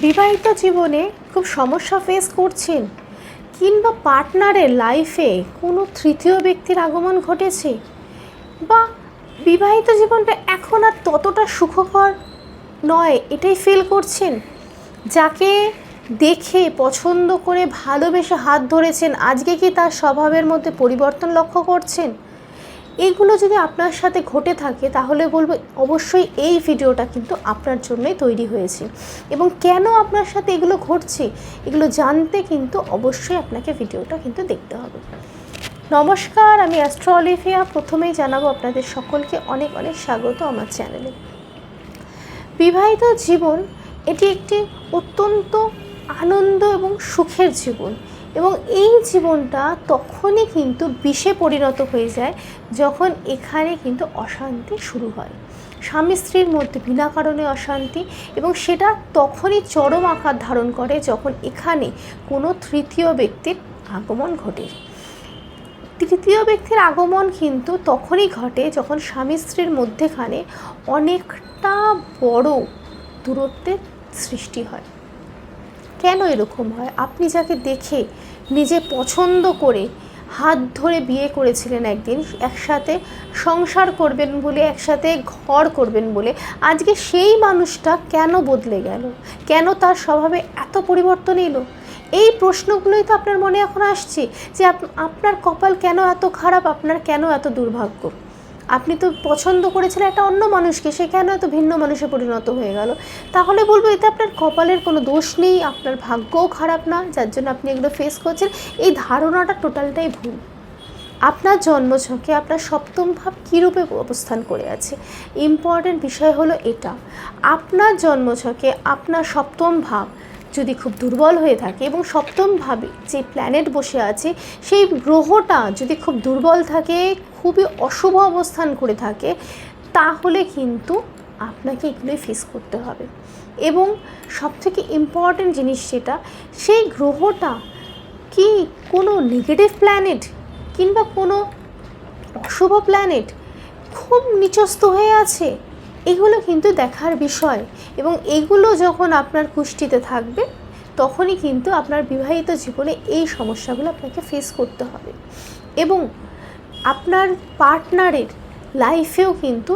বিবাহিত জীবনে খুব সমস্যা ফেস করছেন, কিংবা পার্টনারের লাইফে কোনো তৃতীয় ব্যক্তির আগমন ঘটেছে? বা বিবাহিত জীবনটা এখন আর ততটা সুখকর নয়, এটাই ফিল করছেন? যাকে দেখে, পছন্দ করে ভালোবেসে হাত ধরেছেন, আজকে কি তার স্বভাবের মধ্যে পরিবর্তন লক্ষ্য করছেন? এগুলো যদি আপনার সাথে ঘটে থাকে, তাহলে বলব অবশ্যই এই ভিডিওটা কিন্তু আপনার জন্যই তৈরি হয়েছে। এবং কেন আপনার সাথে এগুলো ঘটছে, এগুলো জানতে কিন্তু অবশ্যই আপনাকে ভিডিওটা কিন্তু দেখতে হবে। নমস্কার, আমি অ্যাস্ট্রোলিফিয়া প্রথমেই জানাব আপনাদের সকলকে অনেক অনেক স্বাগত আমার চ্যানেলে। বিবাহিত জীবন, এটি একটি অত্যন্ত আনন্দ এবং সুখের জীবন। এবং এই জীবনটা তখনই কিন্তু বিষে পরিণত হয়ে যায় যখন এখানে কিন্তু অশান্তি শুরু হয়। স্বামী স্ত্রীর মধ্যে বিনা কারণে অশান্তি এবং সেটা তখনই চরম আকার ধারণ করে যখন এখানে কোনো তৃতীয় ব্যক্তির আগমন ঘটে। তৃতীয় ব্যক্তির আগমন কিন্তু তখনই ঘটে যখন স্বামী স্ত্রীর মধ্যেখানে অনেকটা বড় দূরত্বের সৃষ্টি হয়। কেন এরকম হয়? আপনি যাকে দেখে নিজে পছন্দ করে হাত ধরে বিয়ে করেছিলেন একদিন, একসাথে সংসার করবেন বলে, একসাথে ঘর করবেন বলে, আজকে সেই মানুষটা কেন বদলে গেল? কেন তার স্বভাবে এত পরিবর্তন এলো? এই প্রশ্নগুলোই তো আপনার মনে এখন আসছে যে আপ- আপনার কপাল কেন এত খারাপ? আপনার কেন এত দুর্ভাগ্য? আপনি তো পছন্দ করেছিলেন একটা অন্য মানুষকে, সে কেন এত ভিন্ন মানুষে পরিণত হয়ে গেল? তাহলে বলব, এতে আপনার কপালের কোনো দোষ নেই, আপনার ভাগ্যও খারাপ না, যার জন্য আপনি এগুলো ফেস করছেন। এই ধারণাটা টোটালটাই ভুল। আপনার জন্মছকে আপনার সপ্তম ভাব কীরূপে অবস্থান করে আছে? ইম্পর্ট্যান্ট বিষয় হলো এটা। আপনার জন্মছকে আপনার সপ্তম ভাব যদি খুব দুর্বল হয়ে থাকে এবং সপ্তমভাবে যে প্ল্যানেট বসে আছে, সেই গ্রহটা যদি খুব দুর্বল থাকে, খুবই অশুভ অবস্থান করে থাকে, তাহলে কিন্তু আপনাকে এগুলোই ফেস করতে হবে। এবং সবথেকে ইম্পর্ট্যান্ট জিনিস যেটা, সেই গ্রহটা কি কোনো নেগেটিভ প্ল্যানেট কিংবা কোনো অশুভ প্ল্যানেট খুব নিচস্ত হয়ে আছে? এগুলো কিন্তু দেখার বিষয় এবং এগুলো যখন আপনার কুষ্টিতে থাকবে, তখনই কিন্তু আপনার বিবাহিত জীবনে এই সমস্যাগুলো আপনাকে ফেস করতে হবে। এবং আপনার পার্টনারের লাইফেও কিন্তু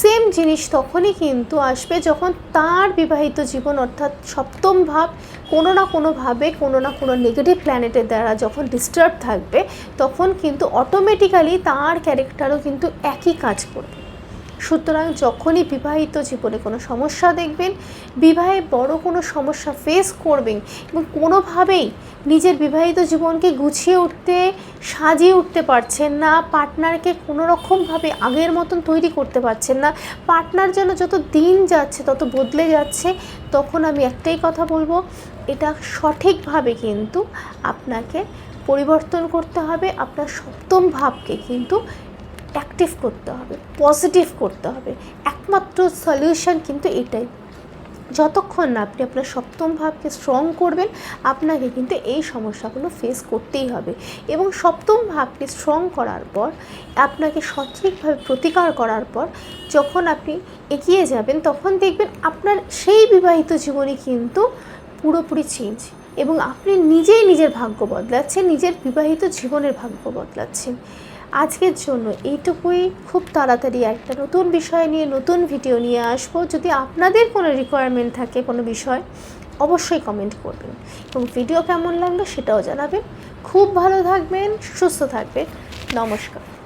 সেম জিনিস তখনই কিন্তু আসবে যখন তার বিবাহিত জীবন অর্থাৎ সপ্তম ভাব কোনো না কোনোভাবে কোনো না কোনো নেগেটিভ প্ল্যানেটের দ্বারা যখন ডিস্টার্ব থাকবে, তখন কিন্তু অটোমেটিক্যালি তার ক্যারেক্টারও কিন্তু একই কাজ করবে। সুতরাং যখনই বিবাহিত জীবনে কোনো সমস্যা দেখবেন, বিবাহে বড় কোনো সমস্যা ফেস করবেন এবং কোনোভাবেই নিজের বিবাহিত জীবনকে গুছিয়ে উঠতে, সাজিয়ে উঠতে পারছেন না পার্টনারকে কোনো রকমভাবে আগের মতন তৈরি করতে পারছেন না পার্টনার যেন যত দিন যাচ্ছে, তত বদলে যাচ্ছে, তখন আমি একটাই কথা বলব, এটা সঠিকভাবে কিন্তু আপনাকে পরিবর্তন করতে হবে, আপনার সপ্তম ভাবকে কিন্তু অ্যাক্টিভ করতে হবে পজিটিভ করতে হবে। একমাত্র সলিউশন কিন্তু এটাই। যতক্ষণ না আপনি আপনার সপ্তম ভাবকে স্ট্রং করবেন, আপনাকে কিন্তু এই সমস্যাগুলো ফেস করতেই হবে। এবং সপ্তম ভাবকে স্ট্রং করার পর, আপনাকে সঠিকভাবে প্রতিকার করার পর, যখন আপনি এগিয়ে যাবেন, তখন দেখবেন আপনার সেই বিবাহিত জীবনে কিন্তু পুরোপুরি চেঞ্জ এবং আপনি নিজেই নিজের ভাগ্য বদলাচ্ছেন, নিজের বিবাহিত জীবনের ভাগ্য বদলাচ্ছেন। আজকের জন্য এইটুকুই। খুব তাড়াতাড়ি একটা নতুন বিষয় নিয়ে, নতুন ভিডিও নিয়ে আসব। যদি আপনাদের কোনো রিকোয়ারমেন্ট থাকে কোনো বিষয়, অবশ্যই কমেন্ট করবেন। এবং ভিডিও কেমন লাগল সেটাও জানাবেন। খুব ভালো থাকবেন, সুস্থ থাকবেন। নমস্কার।